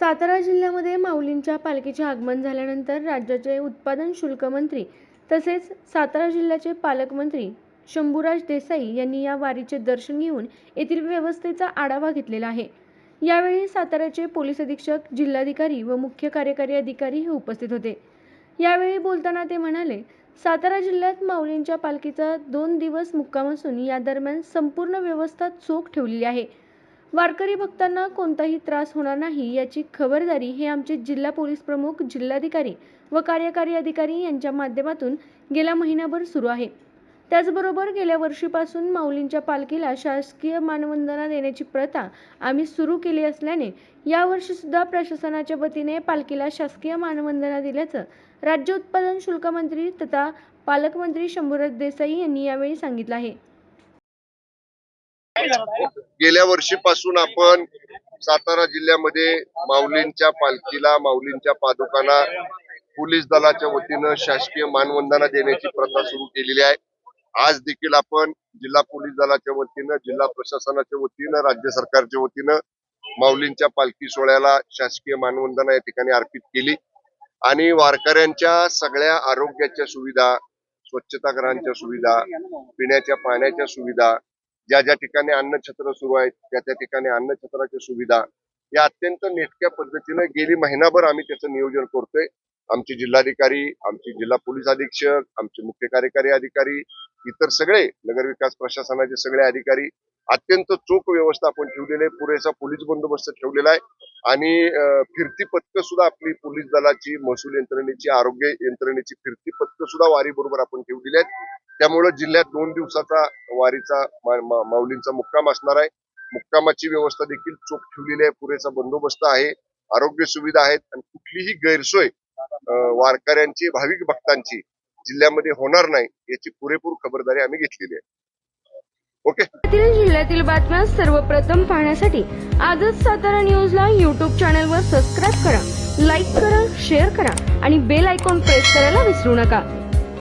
सातारा जिल्ह्यामध्ये माऊलींच्या पालखीचे आगमन झाल्यानंतर राज्याचे उत्पादन शुल्क मंत्री तसेच सातारा जिल्ह्याचे पालकमंत्री शंभूराज देसाई यांनी या वारीचे दर्शन घेऊन येथील व्यवस्थेचा आढावा घेतलेला आहे. यावेळी साताऱ्याचे पोलीस अधीक्षक जिल्हाधिकारी व मुख्य कार्यकारी अधिकारी हे उपस्थित होते. यावेळी बोलताना ते म्हणाले सातारा जिल्ह्यात माऊलींच्या पालखीचा दोन दिवस मुक्काम असून या दरम्यान संपूर्ण व्यवस्था चोख ठेवलेली आहे. वारकरी भक्तांना कोणताही त्रास होणार नाही याची खबरदारी हे आमचे जिल्हा पोलीस प्रमुख जिल्हाधिकारी व कार्यकारी अधिकारी यांच्या माध्यमातून गेल्या महिनाभर सुरू आहे. त्याचबरोबर गेल्या वर्षीपासून माऊलींच्या पालखीला शासकीय मानवंदना देण्याची प्रथा आम्ही सुरू केली असल्याने यावर्षीसुद्धा प्रशासनाच्या वतीने पालखीला शासकीय मानवंदना दिल्याचं राज्य उत्पादन शुल्क मंत्री तथा पालकमंत्री शंभूराज देसाई यांनी यावेळी सांगितलं आहे. गेल्या वर्षीपासून आपण सातारा जिल्ह्यामध्ये माऊलींच्या पालखीला माऊलींच्या पादुकांना पोलीस दलाच्या वतीनं शासकीय मानवंदना देण्याची प्रथा सुरू केलेली आहे. आज देखील आपण जिल्हा पोलीस दलाच्या वतीनं जिल्हा प्रशासनाच्या वतीनं राज्य सरकारच्या वतीनं माऊलींच्या पालखी सोहळ्याला शासकीय मानवंदना या ठिकाणी अर्पित केली. आणि वारकऱ्यांच्या सगळ्या आरोग्याच्या सुविधा स्वच्छतागृहांच्या सुविधा पिण्याच्या पाण्याच्या सुविधा ज्या ज्या ठिकाणी अन्नछत्र सुरू आहेत त्या त्या ठिकाणी अन्नछत्राच्या सुविधा. या अत्यंत नेटक्या पद्धतीनं गेली महिनाभर आम्ही त्याचं नियोजन करतोय. आमचे जिल्हाधिकारी आमचे जिल्हा पोलीस अधीक्षक आमचे मुख्य कार्यकारी अधिकारी इतर सगळे नगरविकास प्रशासनाचे सगळे अधिकारी अत्यंत चोख व्यवस्था आपण ठेवलेली आहे. पुरेसा पोलीस बंदोबस्त ठेवलेला आहे. आणि फिरती पथकं सुद्धा आपली पोलीस दलाची महसूल यंत्रणेची आरोग्य यंत्रणेची फिरती पथकं सुद्धा वारी बरोबर आपण ठेवलेली आहेत. त्यामुळं जिल्ह्यात दोन दिवसाचा वारीचा माऊलींचा मुक्काम असणार आहे. मुक्कामाची व्यवस्था देखील चोख ठेवलेली आहे. पुरेसा बंदोबस्त आहे. आरोग्य सुविधा आहेत. आणि कुठलीही गैरसोय वारकऱ्यांची भाविक भक्तांची जिल्ह्यामध्ये होणार नाही याची पुरेपूर खबरदारी आम्ही घेतलेली आहे. ओके? जिल्ह्यातील बातम्या सर्वप्रथम पाहण्यासाठी आजच सातारा न्यूजला चॅनल चॅनलवर सबस्क्राईब करा लाईक करा शेअर करा आणि बेल आयकॉन प्रेस करायला विसरू नका.